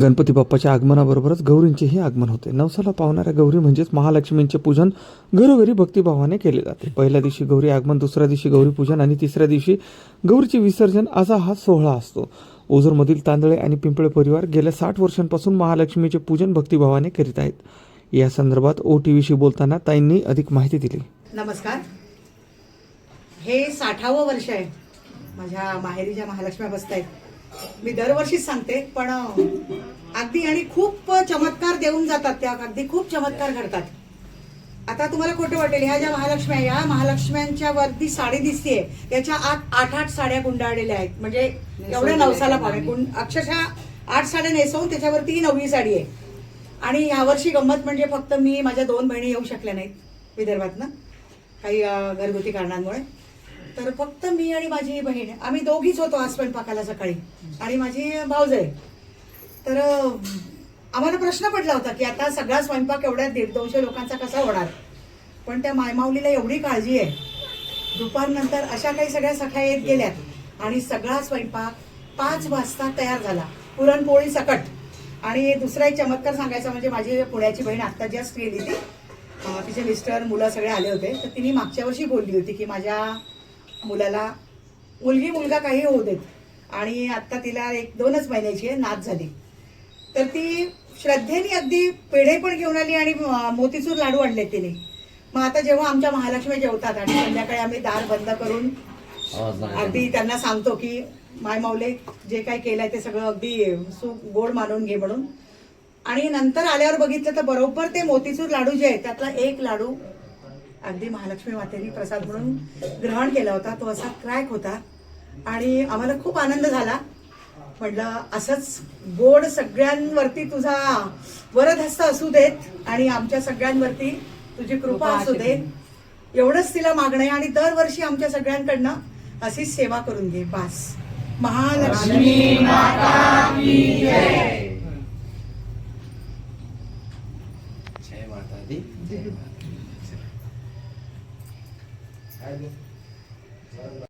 गणपती बाप्पाच्या आगमनाबरोबरच गौरींचेही आगमन होते. नवसाला पावणाऱ्या गौरी म्हणजेच महालक्ष्मींचे पूजन घरोघरी भक्तिभावाने केले जाते. पहिल्या दिवशी गौरी आगमन दुसऱ्या दिवशी गौरी पूजन आणि तिसऱ्या दिवशी गौरीचे विसर्जन असा हा सोहळा असतो. ओझरमधील तांदळे आणि पिंपळे परिवार गेल्या साठ वर्षांपासून महालक्ष्मीचे पूजन भक्तिभावाने करीत आहेत. या संदर्भात ओ टी व्हीशी बोलताना ताईंनी अधिक माहिती दिली. नमस्कार. हे साठावं वर्ष आहे. माझ्या माहेरी ज्या महालक्ष्म्या बसत आहेत मी दरवर्षीच सांगते पण अगदी आणि खूप चमत्कार देऊन जातात त्या अगदी खूप चमत्कार घडतात. आता तुम्हाला खोटं वाटेल ह्या ज्या महालक्ष्म्या आहे, या महालक्ष्म्यांच्या वरती साडी दिसतीये याच्या आठ आठ आठ साड्या गुंडाळलेल्या आहेत. म्हणजे एवढ्या नवसाला पाहणे गुंड अक्षरशः आठ साड्या नेसवून त्याच्यावरती ही नववी साडी आहे. आणि यावर्षी गंमत म्हणजे फक्त मी माझ्या दोन बहिणी येऊ शकल्या नाहीत विदर्भातनं काही घरगुती कारणांमुळे. तर फक्त मी आणि माझी बहीण आम्ही दोघीच होतो आज स्वयंपाकाला सकाळी. आणि माझी भाऊज आहे तर आम्हाला प्रश्न पडला होता की आता सगळा स्वयंपाक एवढ्या दीड दोनशे लोकांचा कसा होणार? पण त्या मायमाऊलीला एवढी काळजी आहे. दुपारनंतर अशा काही सगळ्या सखा येत गेल्यात आणि सगळा स्वयंपाक पाच वाजता तयार झाला. पुरणपोळी सकट. आणि दुसरा एक चमत्कार सांगायचा म्हणजे माझी पुण्याची बहीण आत्ता जस्ट गेली ती तिचे मिस्टर मुलं सगळे आले होते. तर तिने मागच्या वर्षी बोलली होती की माझ्या मुलाला मुलगी मुलगा काही होऊ देत. आणि आत्ता तिला एक दोनच महिन्याची आहे नाच झाली. तर ती श्रद्धेने अगदी पेढे पण घेऊन आली आणि मोतीचूर लाडू आणले तिने. मग आता जेव्हा आमच्या महालक्ष्मी जेवतात आणि संध्याकाळी आम्ही दार बंद करून अगदी त्यांना सांगतो की माय माऊले जे काही केलंय ते सगळं अगदी सु गोड मानून घे म्हणून. आणि नंतर आल्यावर बघितलं तर बरोबर ते मोतीचूर लाडू जे आहे त्यातला एक लाडू अगदी महालक्ष्मी मातेने प्रसाद म्हणून ग्रहण केला होता. तो असा क्रॅक होता आणि आम्हाला खूप आनंद झाला. म्हटलं असंच गोड सगळ्यांवरती तुझा वरदहस्त असू देत आणि आमच्या सगळ्यांवरती तुझी कृपा असू दे एवढंच तिला मागणं आहे आणि दरवर्षी आमच्या सगळ्यांकडनं अशीच सेवा करून घे बास. महालक्ष्मी जय. माता दी. जय माता I will.